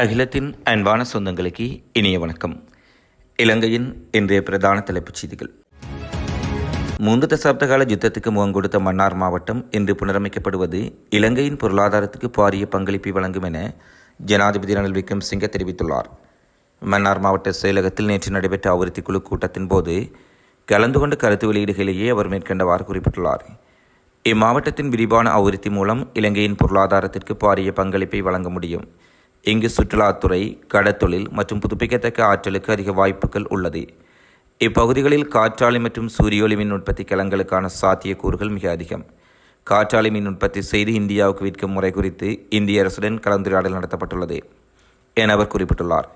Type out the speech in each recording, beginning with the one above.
அகிலத்தின் அன்பான சொந்தங்களுக்கு இனிய வணக்கம். இலங்கையின் இன்றைய பிரதான தலைப்புச் செய்திகள். மூன்று தசாப்த கால யுத்தத்துக்கு முகம் கொடுத்த மன்னார் மாவட்டம் இன்று புனரமைக்கப்படுவது இலங்கையின் பொருளாதாரத்துக்கு பாரிய பங்களிப்பை வழங்கும் என ஜனாதிபதி ரணில் விக்ரம்சிங்க தெரிவித்துள்ளார். மன்னார் மாவட்ட செயலகத்தில் நேற்று நடைபெற்ற அபிவிருத்தி குழு கூட்டத்தின் போது கலந்து கொண்ட கருத்து வெளியீடுகளிலேயே அவர் மேற்கண்டவாறு குறிப்பிட்டுள்ளார். இம்மாவட்டத்தின் விரிவான அபிவிருத்தி மூலம் இலங்கையின் பொருளாதாரத்திற்கு பாரிய பங்களிப்பை வழங்க முடியும். இங்கு சுற்றுலாத்துறை கடத்தொழில் மற்றும் புதுப்பிக்கத்தக்க ஆற்றலுக்கு அதிக வாய்ப்புகள் உள்ளது. இப்பகுதிகளில் காற்றாலை மற்றும் சூரிய ஒளி மின் உற்பத்தி கலங்களுக்கான சாத்தியக்கூறுகள் மிக அதிகம். காற்றாலை மின் உற்பத்தி செய்து இந்தியாவுக்கு விற்கும் முறை குறித்து இந்திய அரசுடன் கலந்துரையாடல் நடத்தப்பட்டுள்ளது என அவர் குறிப்பிட்டுள்ளார்.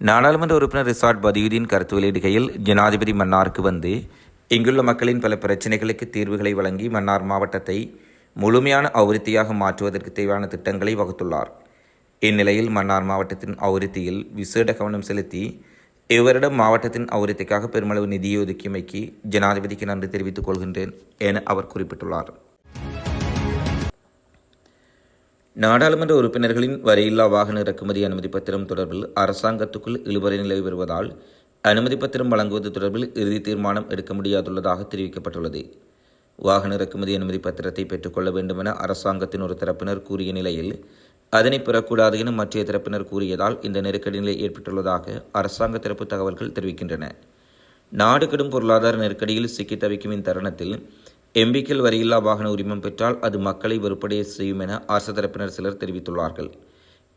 நாடாளுமன்ற உறுப்பினர் ரிசார்ட் பதியுதீன் கருத்து வெளியிடுகையில் ஜனாதிபதி மன்னாருக்கு வந்து இங்குள்ள மக்களின் பல பிரச்சினைகளுக்கு தீர்வுகளை வழங்கி மன்னார் மாவட்டத்தை முழுமையான அபிவிருத்தியாக மாற்றுவதற்கு தேவையான திட்டங்களை வகுத்துள்ளார். இந்நிலையில் மன்னார் மாவட்டத்தின் அவுரித்தியில் விசேட கவனம் செலுத்தி இவரிடம் மாவட்டத்தின் அவுரித்திக்காக பெருமளவு நிதியை ஒதுக்கியமைக்கு ஜனாதிபதிக்கு நன்றி தெரிவித்துக் கொள்கின்றேன் என அவர் குறிப்பிட்டுள்ளார். நாடாளுமன்ற உறுப்பினர்களின் வரையில்லா வாகன இறக்குமதி அனுமதி பத்திரம் தொடர்பில் அரசாங்கத்துக்குள் இழுபறி நிலவி வருவதால் அனுமதி பத்திரம் வழங்குவது தொடர்பில் இறுதி தீர்மானம் எடுக்க முடியாதுள்ளதாக தெரிவிக்கப்பட்டுள்ளது. வாகன இறக்குமதி அனுமதி பத்திரத்தை பெற்றுக்கொள்ள வேண்டுமென அரசாங்கத்தின் ஒரு தரப்பினர் கூறிய நிலையில் அதனை பெறக்கூடாது என மற்றைய தரப்பினர் கூறியதால் இந்த நெருக்கடி நிலை ஏற்பட்டுள்ளதாக அரசாங்க தரப்பு தகவல்கள் தெரிவிக்கின்றன. நாடு கடும் பொருளாதார நெருக்கடியில் சிக்கி தவிக்கும் இத்தருணத்தில் எம்பிக்கள் வரியில்லா வாகன உரிமம் பெற்றால் அது மக்களை வெறுப்படைய செய்யும் என அரசு தரப்பினர் சிலர் தெரிவித்துள்ளார்கள்.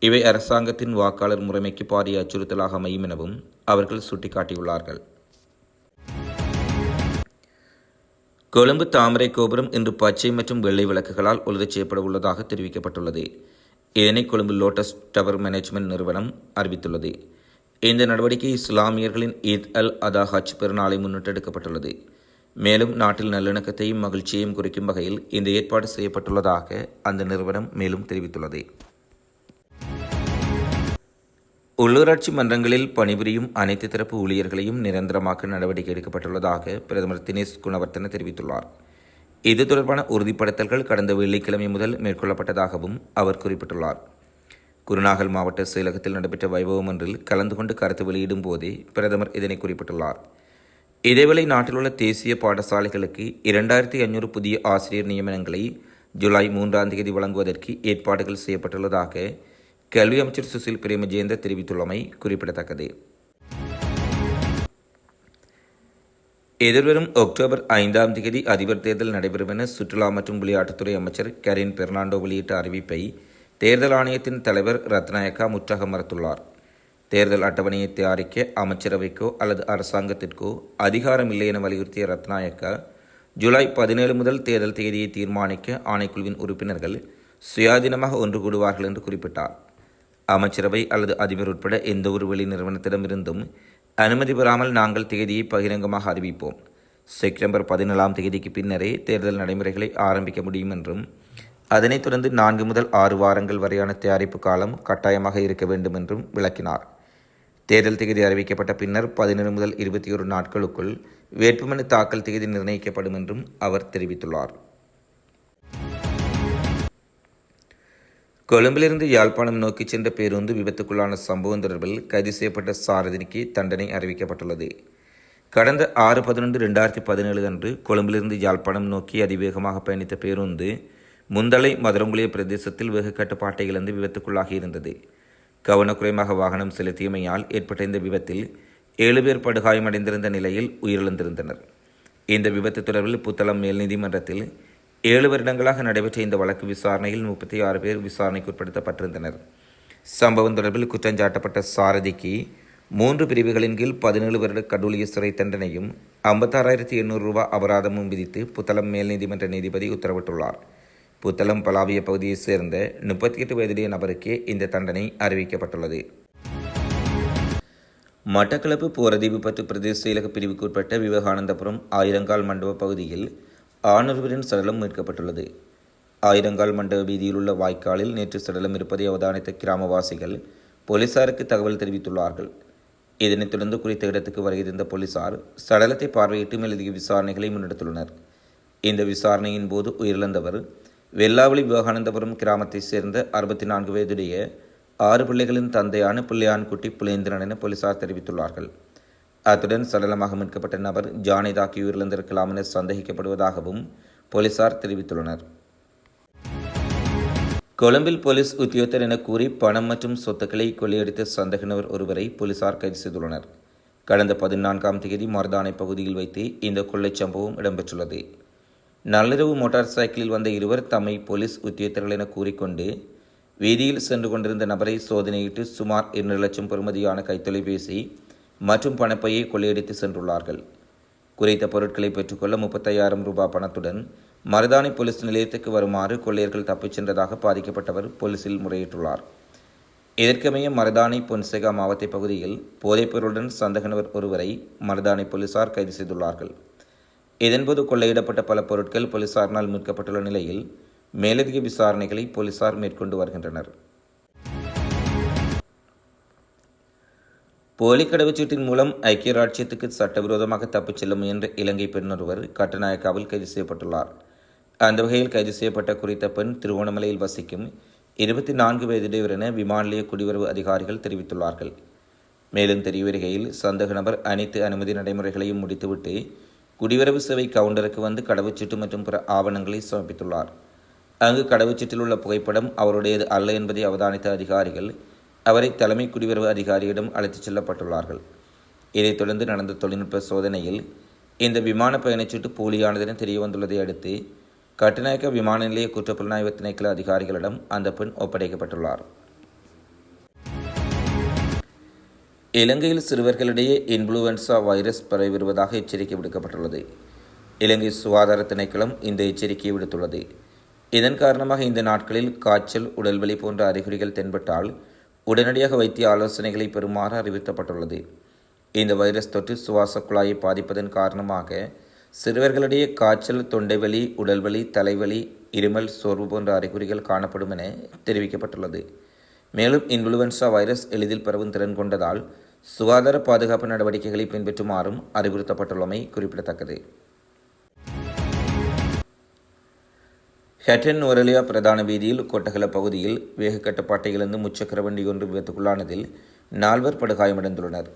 இவை அரசாங்கத்தின் வாக்காளர் முறைமைக்கு பாரிய அச்சுறுத்தலாக அமையும் எனவும் அவர்கள் சுட்டிக்காட்டியுள்ளார்கள். கொழும்பு தாமரை கோபுரம் இன்று பச்சை மற்றும் வெள்ளை விளக்குகளால் ஒழுதச் செய்யப்பட உள்ளதாக தெரிவிக்கப்பட்டுள்ளது. இதனை கொழும்பு லோட்டஸ் டவர் மேனேஜ்மெண்ட் நிறுவனம் அறிவித்துள்ளது. இந்த நடவடிக்கை இஸ்லாமியர்களின் ஈத் அல் அதா ஹஜ் பெருநாளை முன்னிட்டு எடுக்கப்பட்டுள்ளது. மேலும் நாட்டில் நல்லிணக்கத்தையும் மகிழ்ச்சியையும் குறிக்கும் வகையில் இந்த ஏற்பாடு செய்யப்பட்டுள்ளதாக அந்த நிறுவனம் மேலும் தெரிவித்துள்ளது. உள்ளூராட்சி மன்றங்களில் பணிபுரியும் அனைத்து தரப்பு ஊழியர்களையும் நிரந்தரமாக்க நடவடிக்கை எடுக்கப்பட்டுள்ளதாக பிரதமர் தினேஷ் குணவர்த்தன தெரிவித்துள்ளார். இது தொடர்பான உறுதிப்படுத்தல்கள் கடந்த வெள்ளிக்கிழமை முதல் மேற்கொள்ளப்பட்டதாகவும் அவர் குறிப்பிட்டுள்ளார். குருநாகல் மாவட்ட செயலகத்தில் நடைபெற்ற வைபவம் ஒன்றில் கலந்து கொண்டு கருத்து வெளியிடும் போதே பிரதமர் இதனை குறிப்பிட்டுள்ளார். இதேவேளை நாட்டில் உள்ள தேசிய பாடசாலைகளுக்கு இரண்டாயிரத்தி ஐநூறு புதிய ஆசிரியர் நியமனங்களை ஜூலை மூன்றாம் தேதி வழங்குவதற்கு ஏற்பாடுகள் செய்யப்பட்டுள்ளதாக கல்வி அமைச்சர் சுசில் பிரேமஜேந்த தெரிவித்துள்ளமை குறிப்பிடத்தக்கது. எதிர்வரும் அக்டோபர் ஐந்தாம் தேதி அதிபர் தேர்தல் நடைபெறும் என சுற்றுலா மற்றும் விளையாட்டுத்துறை அமைச்சர் கரின் பெர்னாண்டோ வெளியிட்ட அறிவிப்பை தேர்தல் ஆணையத்தின் தலைவர் ரத்நாயக்கா முற்றாக மறுத்துள்ளார். தேர்தல் அட்டவணையை தயாரிக்க அமைச்சரவைக்கோ அல்லது அரசாங்கத்திற்கோ அதிகாரம் இல்லை என வலியுறுத்திய ரத்நாயக்கா ஜூலை பதினேழு முதல் தேர்தல் தேதியை தீர்மானிக்க ஆணைக்குழுவின் உறுப்பினர்கள் சுயாதீனமாக ஒன்று கூடுவார்கள் என்று குறிப்பிட்டார். அமைச்சரவை அல்லது அதிபர் உட்பட எந்தவொரு வெளி நிறுவனத்திடமிருந்தும் அனுமதி பெறாமல் நாங்கள் தேதியை பகிரங்கமாக அறிவிப்போம். செப்டம்பர் பதினேழாம் தேதிக்கு பின்னரே தேர்தல் நடைமுறைகளை ஆரம்பிக்க முடியும் என்றும் அதனைத் தொடர்ந்து நான்கு முதல் ஆறு வாரங்கள் வரையான தயாரிப்பு காலம் கட்டாயமாக இருக்க வேண்டும் என்றும் விளக்கினார். தேர்தல் தேதி அறிவிக்கப்பட்ட பின்னர் பதினேழு முதல் இருபத்தி ஒரு நாட்களுக்குள் வேட்புமனு தாக்கல் தேதி நிர்ணயிக்கப்படும் என்றும் அவர் தெரிவித்துள்ளார். கொழும்பிலிருந்து யாழ்ப்பாணம் நோக்கி சென்ற பேருந்து விபத்துக்குள்ளான சம்பவம் தொடர்பில் கைது செய்யப்பட்ட சாரதினிக்கு தண்டனை அறிவிக்கப்பட்டுள்ளது. கடந்த ஆறு பதினொன்று ரெண்டாயிரத்தி பதினேழு அன்று கொழும்பிலிருந்து யாழ்ப்பாணம் நோக்கி அதிவேகமாக பயணித்த பேருந்து முந்தலை மதுரங்குளிய பிரதேசத்தில் வெகு கட்டுப்பாட்டை இழந்து விபத்துக்குள்ளாகி இருந்தது. கவனக்குறைவாக வாகனம் செலுத்தியமையால் ஏற்பட்ட இந்த விபத்தில் ஏழு பேர் படுகாயமடைந்திருந்த நிலையில் உயிரிழந்திருந்தனர். இந்த விபத்து தொடர்பில் புத்தளம் மேல் நீதிமன்றத்தில் ஏழு வருடங்களாக நடைபெற்ற இந்த வழக்கு விசாரணையில் முப்பத்தி ஆறு பேர் விசாரணைக்கு உட்படுத்தப்பட்டிருந்தனர். சம்பவம் தொடர்பில் குற்றஞ்சாட்டப்பட்ட சாரதிக்கு மூன்று பிரிவுகளின் கீழ் பதினேழு வருட கடூலிய சிறை தண்டனையும் ஐம்பத்தாறாயிரத்தி எண்ணூறு ரூபாய் அபராதமும் விதித்து புத்தளம் மேல் நீதிமன்ற நீதிபதி உத்தரவிட்டுள்ளார். புத்தளம் பலாவிய பகுதியைச் சேர்ந்த முப்பத்தி எட்டு வயதுடைய நபருக்கே இந்த தண்டனை அறிவிக்கப்பட்டுள்ளது. மட்டக்களப்பு போரதி விபத்து பிரதேச செயலக பிரிவுக்கு உட்பட்ட விவேகானந்தபுரம் ஆயிரங்கால் மண்டப பகுதியில் ஆணவர்களின் சடலம் மீட்கப்பட்டுள்ளது. ஆயிரங்கால் மண்டப வீதியில் உள்ள வாய்க்காலில் நேற்று சடலம் இருப்பதை அவதானித்த கிராமவாசிகள் போலீசாருக்கு தகவல் தெரிவித்துள்ளார்கள். இதனைத் தொடர்ந்து குறித்த இடத்துக்கு வருகை போலீசார் சடலத்தை பார்வையிட்டு மேலதிக விசாரணைகளை முன்னெடுத்துள்ளனர். இந்த விசாரணையின் போது உயிரிழந்தவர் வெள்ளாவளி விவேகானந்தபுரம் கிராமத்தைச் சேர்ந்த அறுபத்தி நான்கு வயதுடைய ஆறு பிள்ளைகளின் தந்தையான பிள்ளையான்குட்டி புலேந்திரன் என போலீசார் தெரிவித்துள்ளார்கள். அத்துடன் சடலமாக மீட்கப்பட்ட நபர் ஜானை தாக்கி உயிரிழந்திருக்கலாம் என சந்தேகிக்கப்படுவதாகவும் போலீசார் தெரிவித்துள்ளனர். கொழும்பில் போலீஸ் உத்தியோகத்தர் என கூறி பணம் மற்றும் சொத்துக்களை கொள்ளையடித்த சந்தேக நபர் ஒருவரை போலீசார் கைது செய்துள்ளனர். கடந்த பதினான்காம் தேதி மருதானை பகுதியில் வைத்து இந்த கொள்ளைச் சம்பவம் இடம்பெற்றுள்ளது. நள்ளிரவு மோட்டார் சைக்கிளில் வந்த இருவர் தம்மை போலீஸ் உத்தியோகத்தர்கள் என கூறிக்கொண்டு வீதியில் சென்று கொண்டிருந்த நபரை சோதனையிட்டு சுமார் இரண்டு லட்சம் பெறுமதியான கைத்தொலைபேசி மற்றும் பணப்பையை கொள்ளையடித்து சென்றுள்ளார்கள். குறித்த பொருட்களை பெற்றுக்கொள்ள முப்பத்தையாயிரம் ரூபாய் பணத்துடன் மருதானி போலீஸ் நிலையத்துக்கு வருமாறு கொள்ளையர்கள் தப்பிச் சென்றதாக பாதிக்கப்பட்டவர் போலீசில் முறையிட்டுள்ளார். இதற்கமைய மருதானி பொன்சேகா மாவட்ட பகுதியில் போதைப்பொருளுடன் சந்தக ஒருவரை மருதானி போலீசார் கைது செய்துள்ளார்கள். இதன்போது கொள்ளையிடப்பட்ட பல பொருட்கள் போலீசாரினால் மீட்கப்பட்டுள்ள நிலையில் மேலதிக விசாரணைகளை போலீசார் மேற்கொண்டு வருகின்றனர். போலி கடவுச்சீட்டின் மூலம் ஐக்கிய ராஜ்யத்துக்கு சட்டவிரோதமாக தப்பிச் செல்ல முயன்ற இலங்கை பெண் ஒருவர் கட்டநாயக்காவில் கைது செய்யப்பட்டுள்ளார். அந்த வகையில் கைது செய்யப்பட்ட குறித்த பெண் திருவோணமலையில் வசிக்கும் இருபத்தி நான்கு வயதுடையவர் என விமான நிலைய குடிவரவு அதிகாரிகள் தெரிவித்துள்ளார்கள். மேலும் தெரிய வருகையில் நபர் அனைத்து அனுமதி நடைமுறைகளையும் முடித்துவிட்டு குடிவரவு சேவை கவுண்டருக்கு வந்து கடவுச்சீட்டு மற்றும் பிற ஆவணங்களை சமர்ப்பித்துள்ளார். அங்கு கடவுச்சீட்டில் உள்ள புகைப்படம் அவருடையது அல்ல என்பதை அவதானித்த அதிகாரிகள் அவரை தலைமை குடிவரவு அதிகாரியிடம் அழைத்துச் செல்லப்பட்டுள்ளார்கள். இதைத் தொடர்ந்து நடந்த தொழில்நுட்ப சோதனையில் இந்த விமான பயணச்சீட்டு போலியானதென தெரிய வந்துள்ளதை அடுத்து கட்டுநாயக்க விமான நிலைய குற்றப்புலனாய்வு திணைக்கள அதிகாரிகளிடம் அந்த பெண் ஒப்படைக்கப்பட்டுள்ளார். இலங்கையில் சிறுவர்களிடையே இன்ஃப்ளூவன்சா வைரஸ் பரவி வருவதாக எச்சரிக்கை விடுக்கப்பட்டுள்ளது. இலங்கை சுகாதார திணைக்களம் இந்த எச்சரிக்கையை விடுத்துள்ளது. இதன் காரணமாக இந்த நாட்களில் காய்ச்சல் உடல்வலி போன்ற அறிகுறிகள் தென்பட்டால் உடனடியாக வைத்திய ஆலோசனைகளை பெறுமாறு அறிவுறுத்தப்பட்டுள்ளது. இந்த வைரஸ் தொற்று சுவாச குழாயை பாதிப்பதன் காரணமாக சிறுவர்களிடையே காய்ச்சல் தொண்டைவலி உடல்வலி தலைவலி இருமல் சோர்வு போன்ற அறிகுறிகள் காணப்படும் என தெரிவிக்கப்பட்டுள்ளது. மேலும் இன்ஃப்ளூவன்சா வைரஸ் எளிதில் பரவும் திறன் கொண்டதால் சுகாதார பாதுகாப்பு நடவடிக்கைகளை பின்பற்றுமாறும் அறிவுறுத்தப்பட்டுள்ளமை குறிப்பிடத்தக்கது. ஹெட்டன் ஒரலியா பிரதான வீதியில் கொட்டகல பகுதியில் வேக கட்டுப்பாட்டையிலிருந்து முச்சக்கர வண்டி ஒன்று விபத்துக்குள்ளானதில் நால்வர் படுகாயமடைந்துள்ளனர்.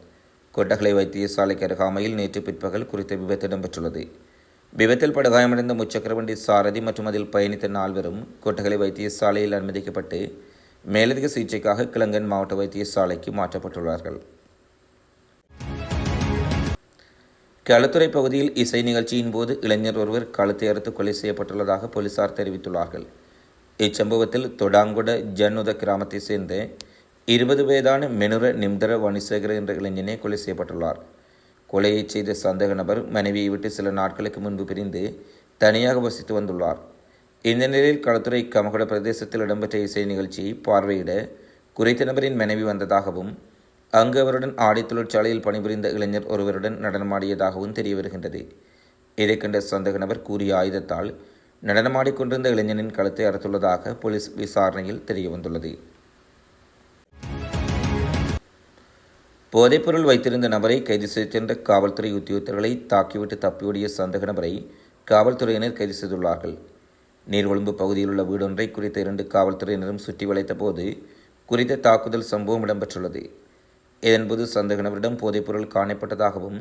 கொட்டகலை வைத்தியசாலைக்கு அருகாமையில் நேற்று பிற்பகல் குறித்த விபத்து இடம்பெற்றுள்ளது. விபத்தில் படுகாயமடைந்த முச்சக்கர வண்டி சாரதி மற்றும் அதில் பயணித்த நால்வரும் கொட்டகலை வைத்தியசாலையில் அனுமதிக்கப்பட்டு மேலதிக சிகிச்சைக்காக கிளங்கன் மாவட்ட வைத்தியசாலைக்கு மாற்றப்பட்டுள்ளார்கள். களத்துறை பகுதியில் இசை நிகழ்ச்சியின் போது இளைஞர் ஒருவர் களத்தை அறுத்து கொலை செய்யப்பட்டுள்ளதாக போலீசார் தெரிவித்துள்ளார்கள். இச்சம்பவத்தில் தொடாங்குட ஜன்னுத கிராமத்தை சேர்ந்த இருபது வயதான மெனுர நிம்தர வணிசேகர என்ற இளைஞனே கொலை செய்யப்பட்டுள்ளார். கொலையை செய்த சந்தேக நபர் மனைவியை விட்டு சில நாட்களுக்கு முன்பு பிரிந்து தனியாக வசித்து வந்துள்ளார். இந்த நிலையில் களத்துறை கமகட பிரதேசத்தில் இடம்பெற்ற இசை நிகழ்ச்சியை பார்வையிட குறித்த நபரின் மனைவி வந்ததாகவும் அங்கு அவருடன் ஆடை தொழிற்சாலையில் பணிபுரிந்த இளைஞர் ஒருவருடன் நடனமாடியதாகவும் தெரிய வருகின்றது இதை கண்ட சந்தேக நபர் கூறிய ஆயுதத்தால் நடனமாடிக்கொண்டிருந்த இளைஞனின் கழுத்தை அறுத்துள்ளதாக போலீஸ் விசாரணையில் தெரியவந்துள்ளது. போதைப்பொருள் வைத்திருந்த நபரை கைது செய்திருந்த சென்ற காவல்துறை உத்தியோகத்தர்களை தாக்கிவிட்டு தப்பியோடிய சந்தேக நபரை காவல்துறையினர் கைது செய்துள்ளார்கள். நீர்கொழும்பு பகுதியில் உள்ள வீடொன்றை குறித்த இரண்டு காவல்துறையினரும் சுற்றி வளைத்த போது குறித்த தாக்குதல் சம்பவம் இடம்பெற்றுள்ளது. இதன்போது சந்தேக நபரிடம் போதைப்பொருள் காணப்பட்டதாகவும்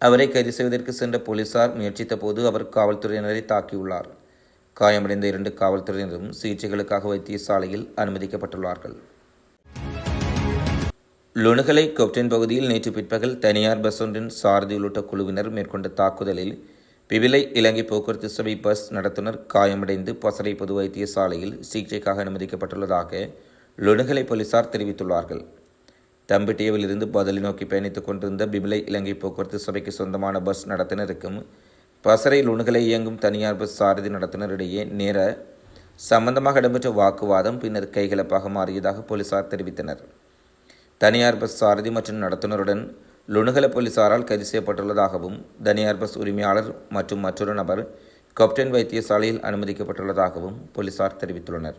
அவரை கைது செய்வதற்கு சென்ற போலீசார் முயற்சித்த போது அவர் காவல்துறையினரை தாக்கியுள்ளார். காயமடைந்த இரண்டு காவல்துறையினரும் சிகிச்சைகளுக்காக வைத்தியசாலையில் அனுமதிக்கப்பட்டுள்ளார்கள். லுணுகலை கொப்டன் பகுதியில் நேற்று பிற்பகல் தனியார் பஸ் ஒன்றின் சாரதி உள்ளிட்ட குழுவினர் மேற்கொண்ட தாக்குதலில் பிவிலை இலங்கை போக்குவரத்து சபை பஸ் நடத்துனர் காயமடைந்து பசறை பொது வைத்தியசாலையில் சிகிச்சைக்காக அனுமதிக்கப்பட்டுள்ளதாக லுணுகலை போலீசார் தெரிவித்துள்ளார்கள். தம்பிட்டியவில் இருந்து பதிலை நோக்கி பயணித்துக் கொண்டிருந்த பிபிலை இலங்கை போக்குவரத்து சபைக்கு சொந்தமான பஸ் நடத்துனருக்கும் பசரை லுணுகளை இயங்கும் தனியார் பஸ் சாரதி நடத்துனரிடையே நேர சம்பந்தமாக இடம்பெற்ற வாக்குவாதம் பின்னர் கைகலப்பாக மாறியதாக போலீசார் தெரிவித்தனர். தனியார் பஸ் சாரதி மற்றும் நடத்துனருடன் லுணுகல போலீசாரால் கைது செய்யப்பட்டுள்ளதாகவும் தனியார் பஸ் உரிமையாளர் மற்றும் மற்றொரு நபர் கொப்டன் வைத்தியசாலையில் அனுமதிக்கப்பட்டுள்ளதாகவும் போலீசார் தெரிவித்துள்ளனர்.